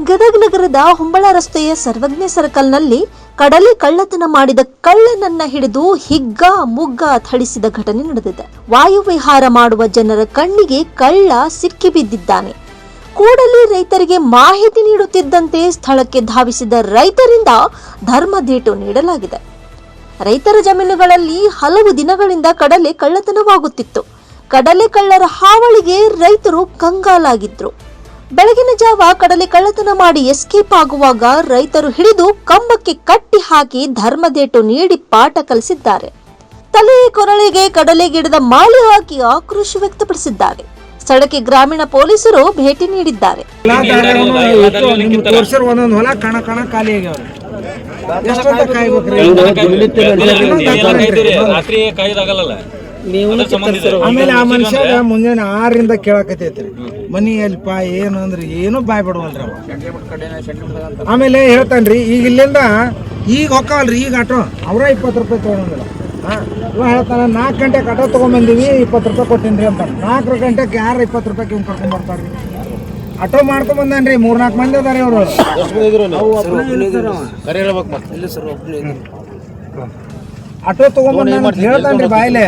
ಗದಗ ನಗರದ ಹೊಂಬಳ ರಸ್ತೆಯ ಸರ್ವಜ್ಞ ಸರ್ಕಲ್ನಲ್ಲಿ ಕಡಲೆ ಕಳ್ಳತನ ಮಾಡಿದ ಕಳ್ಳನನ್ನ ಹಿಡಿದು ಹಿಗ್ಗ ಮುಗ್ಗ ಥಳಿಸಿದ ಘಟನೆ ನಡೆದಿದೆ. ವಾಯುವಿಹಾರ ಮಾಡುವ ಜನರ ಕಣ್ಣಿಗೆ ಕಳ್ಳ ಸಿಕ್ಕಿಬಿದ್ದಿದ್ದಾನೆ ಕೂಡಲೇ ರೈತರಿಗೆ ಮಾಹಿತಿ ನೀಡುತ್ತಿದ್ದಂತೆ ಸ್ಥಳಕ್ಕೆ ಧಾವಿಸಿದ ರೈತರಿಂದ ಧರ್ಮದೇಟು ನೀಡಲಾಗಿದೆ. ರೈತರ ಜಮೀನುಗಳಲ್ಲಿ ಹಲವು ದಿನಗಳಿಂದ ಕಡಲೆ ಕಳ್ಳತನವಾಗುತ್ತಿತ್ತು. ಕಡಲೆ ಕಳ್ಳರ ಹಾವಳಿಗೆ ರೈತರು ಕಂಗಾಲಾಗಿದ್ರು. ಬೆಳಗಿನ ಜಾವ ಕಡಲೆ ಕಳ್ಳತನ ಮಾಡಿ ಎಸ್ಕೇಪ್ ಆಗುವಾಗ ರೈತರು ಹಿಡಿದು ಕಂಬಕ್ಕೆ ಕಟ್ಟಿ ಹಾಕಿ ಧರ್ಮದೇಟು ನೀಡಿ ಪಾಠ ಕಲಿಸಿದ್ದಾರೆ ತಲೆ ಕೊರಳಿಗೆ ಕಡಲೆ ಗಿಡದ ಮಾಲೆ ಹಾಕಿ ಆಕ್ರೋಶ ವ್ಯಕ್ತಪಡಿಸಿದ್ದಾರೆ ಸ್ಥಳಕ್ಕೆ ಗ್ರಾಮೀಣ ಪೊಲೀಸರು ಭೇಟಿ ನೀಡಿದ್ದಾರೆ ರಾತ್ರಿ ಆಮೇಲೆ ಆ ಮನುಷ್ಯ ಮುಂಜಾನೆ ಆರರಿಂದ ಕೇಳಕತ್ತೈತ್ರಿ. ಮನಿ ಎಲ್ಪ ಏನು ಅಂದ್ರೆ ಏನು ಬಾಯ್ ಬಿಡವಲ್ರಿ ಅವ. ಆಮೇಲೆ ಹೇಳ್ತಾನ್ರಿ ಈಗ ಇಲ್ಲಿಂದ ಈಗ ಹೊಕ್ಕವಲ್ರಿ ಈಗ ಆಟೋ. ಅವರ ಇಪ್ಪತ್ತು ರೂಪಾಯಿ ತೊಗೊಂಡಿಲ್ಲ ಇವ ಹೇಳ್ತಾನ ನಾಲ್ಕು ಗಂಟೆಗೆ ಆಟೋ ತೊಗೊಂಬಂದೀವಿ ಇಪ್ಪತ್ತು ರೂಪಾಯಿ ಕೊಟ್ಟಿನ್ರಿ ಅಂತ ನಾಲ್ಕು ಗಂಟೆಗೆ ಯಾರು ಇಪ್ಪತ್ತು ರೂಪಾಯಿ ಇವ್ನು ಕರ್ಕೊಂಡ್ ಬರ್ತಾರ್ರಿ ಆಟೋ ಮಾಡ್ಕೊಂಡ್ ಮೂರು ನಾಲ್ಕು ಮಂದಿ ಅದಾರಿ ಅವರು ಆಟೋ ತಗೊಂಡ್ಬಂದ ಹೇಳ್ತಾನ್ರಿ ಬಾಯ್ಲೆ.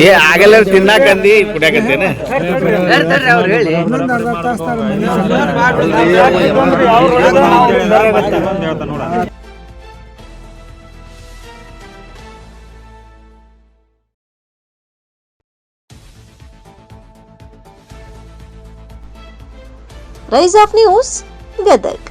ಏ ಆಗಲ್ಲ ತಿನ್ನಾಕಂದಿ ಕುಡಿಯಾಕತ್ತೇನೆ ಇನ್ನೊಂದ್ ಅರ್ಧ ತಾಸ್ ತಾರ ಮನೆ ರೈಸ್ ಆಫ್ ನ್ಯೂಸ್ ಗದಗ್